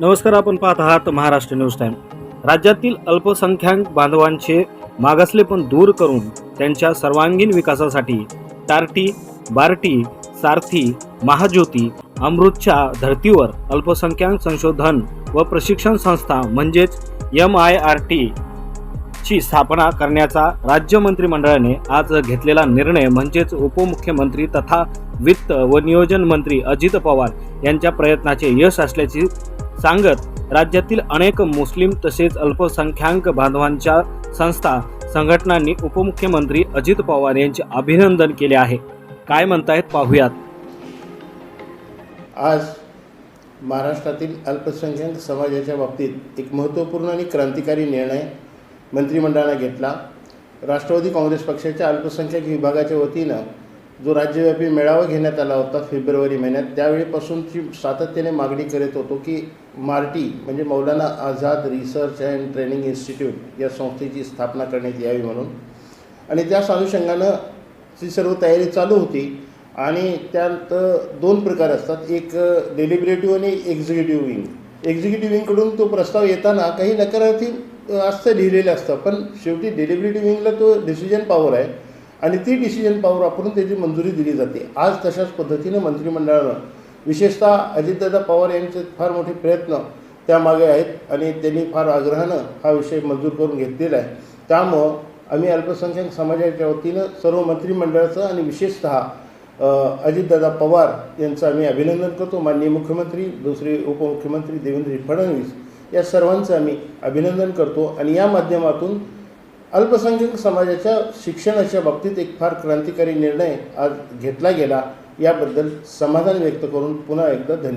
नमस्कार आपण पाहत आहात महाराष्ट्र न्यूज टाइम. राज्यातील अल्पसंख्याक बांधवांचे मागासलेपण दूर करून त्यांच्या सर्वांगीण विकासासाठी टार्टी बार्टी सारथी महाज्योती अमृतच्या धर्तीवर अल्पसंख्याक संशोधन व प्रशिक्षण संस्था म्हणजेच एम आय आर टी ची स्थापना करण्याचा राज्य मंत्रिमंडळाने आज घेतलेला निर्णय म्हणजेच उपमुख्यमंत्री तथा वित्त व नियोजन मंत्री अजित पवार यांच्या प्रयत्नाचे यश असल्याची सांगत राज्यातील अनेक मुस्लिम तसेच अल्पसंख्याक बांधवांच्या संस्था संघटनांनी उपमुख्यमंत्री अजित पवार यांचे अभिनंदन केले आहे. काय म्हणतायत पाहूयात. आज महाराष्ट्रातील अल्पसंख्याक समाजाच्या बाबतीत एक महत्त्वपूर्ण आणि क्रांतिकारी निर्णय मंत्रिमंडळाने घेतला. राष्ट्रवादी काँग्रेस पक्षाच्या अल्पसंख्याक विभागाच्या वतीनं जो राज्यव्यापी मेळावा घेण्यात आला होता फेब्रुवारी महिन्यात त्यावेळीपासूनची सातत्याने मागणी करीत होतो की मार्टी म्हणजे Maulana Azad research and training institute या संस्थेची स्थापना करण्यात यावी म्हणून. आणि त्याच अनुषंगानं ती सर्व तयारी चालू होती आणि त्यात दोन प्रकार असतात. एक डेलिब्रेटिव्ह आणि एक्झिक्युटिव्ह विंग एक्झिक्युटिव्ह विंगकडून तो प्रस्ताव येताना काही नकारार्थी असतं लिहिलेलं असतं. पण शेवटी डेलिब्रेटिव्ह विंगला तो डिसिजन पॉवर आहे. आणि ती डिसिजन पॉवर वापरून त्याची मंजुरी दिली जाते. आज तशाच पद्धतीनं मंत्रिमंडळानं विशेषतः अजितदादा पवार यांचे फार मोठे प्रयत्न त्यामागे आहेत आणि त्यांनी फार आग्रहानं हा विषय मंजूर करून घेतलेला आहे. त्यामुळं आम्ही अल्पसंख्याक समाजाच्या वतीनं सर्व मंत्रिमंडळाचं आणि विशेषतः अजितदादा पवार यांचं आम्ही अभिनंदन करतो. माननीय मुख्यमंत्री दुसरे उपमुख्यमंत्री देवेंद्र फडणवीस या सर्वांचं आम्ही अभिनंदन करतो. आणि या माध्यमातून अल्पसंख्याक समाजाच्या शिक्षणाच्या बाबतीत एक फार क्रांतिकारी निर्णय आज घेतला गेला. याबद्दल समाधान व्यक्त करून पुन्हा एकदा धन्यवाद.